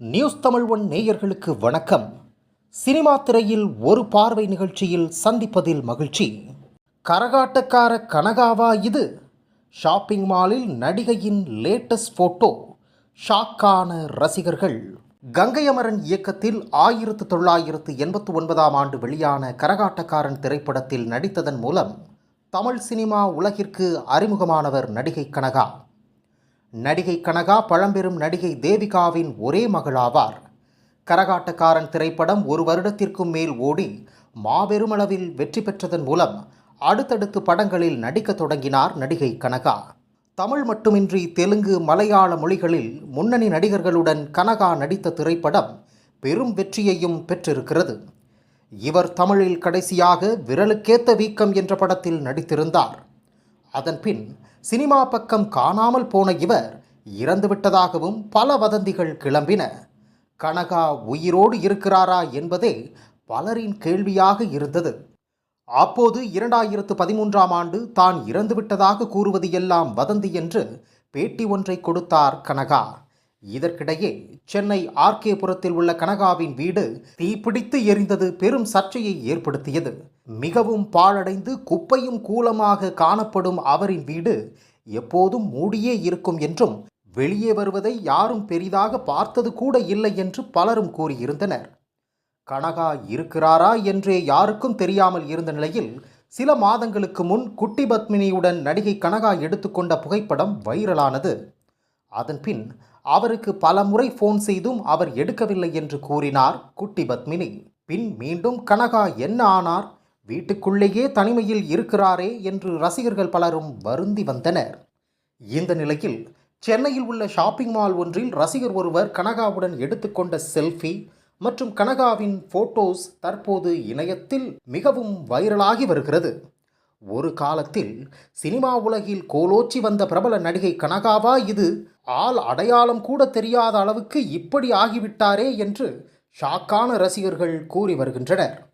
News Tamil one நேயர்களுக்கு வணக்கம். Cinema திரையில் ஒரு பார்வை நிகழ்ச்சியில் சந்திப்பதில் மகிழ்ச்சி. கரகாட்டக்கார கனகாவா இது? ஷாப்பிங் மாலில் நடிகையின் லேட்டஸ்ட் போட்டோ ஷாக்கான ரசிகர்கள். கங்கை அமரன் இயக்கத்தில் ஆயிரத்து தொள்ளாயிரத்து எண்பத்து ஒன்பதாம் ஆண்டு வெளியான கரகாட்டக்காரன் திரைப்படத்தில் நடித்ததன் மூலம் தமிழ் சினிமா உலகிற்கு அறிமுகமானவர் நடிகை கனகா. நடிகை கனகா பழம்பெரும் நடிகை தேவிகாவின் ஒரே மகளாவார். கரகாட்டக்காரன் திரைப்படம் ஒரு வருடத்திற்கும் மேல் ஓடி மாபெருமளவில் வெற்றி பெற்றதன் மூலம் அடுத்தடுத்து படங்களில் நடிக்க தொடங்கினார் நடிகை கனகா. தமிழ் மட்டுமின்றி தெலுங்கு மலையாள மொழிகளில் முன்னணி நடிகர்களுடன் கனகா நடித்த திரைப்படம் பெரும் வெற்றியையும் பெற்றிருக்கிறது. இவர் தமிழில் கடைசியாக விரலுக்கேத்த வீக்கம் என்ற படத்தில் நடித்திருந்தார். அதன்பின் சினிமா பக்கம் காணாமல் போன இவர் இறந்துவிட்டதாகவும் பல வதந்திகள் கிளம்பின. கனகா உயிரோடு இருக்கிறாரா என்பதே பலரின் கேள்வியாக இருந்தது. அப்போது இரண்டாயிரத்து பதிமூன்றாம் ஆண்டு தான் இறந்துவிட்டதாக கூறுவது எல்லாம் வதந்தி என்று பேட்டி ஒன்றை கொடுத்தார் கனகா. இதற்கிடையே சென்னை ஆர்கேபுரத்தில் உள்ள கனகாவின் வீடு தீப்பிடித்து எரிந்தது பெரும் சர்ச்சையை ஏற்படுத்தியது. மிகவும் பாழடைந்து குப்பையும் கூலமாக காணப்படும் அவரின் வீடு எப்போதும் மூடியே இருக்கும் என்றும் வெளியே வருவதை யாரும் பெரிதாக பார்த்தது கூட இல்லை என்று பலரும் கூறியிருந்தனர். கனகா இருக்கிறாரா என்றே யாருக்கும் தெரியாமல் இருந்த நிலையில் சில மாதங்களுக்கு முன் குட்டி பத்மினியுடன் நடிகை கனகா எடுத்துக்கொண்ட புகைப்படம் வைரலானது. அதன்பின் அவருக்கு பல முறை ஃபோன் செய்தும் அவர் எடுக்கவில்லை என்று கூறினார் குட்டி பத்மினி. பின் மீண்டும் கனகா என்ன ஆனார்? வீட்டுக்குள்ளேயே தனிமையில் இருக்கிறாரே என்று ரசிகர்கள் பலரும் வருந்தி வந்தனர். இந்த நிலையில் சென்னையில் உள்ள ஷாப்பிங் மால் ஒன்றில் ரசிகர் ஒருவர் கனகாவுடன் எடுத்துக்கொண்ட செல்ஃபி மற்றும் கனகாவின் போட்டோஸ் தற்போது இணையத்தில் மிகவும் வைரலாகி வருகிறது. ஒரு காலத்தில் சினிமா உலகில் கோலோச்சி வந்த பிரபல நடிகை கனகாவா இது ஆள் அடையாளம் கூட தெரியாத அளவுக்கு இப்படி ஆகிவிட்டாரே என்று ஷாக்கான ரசிகர்கள் கூறி வருகின்றனர்.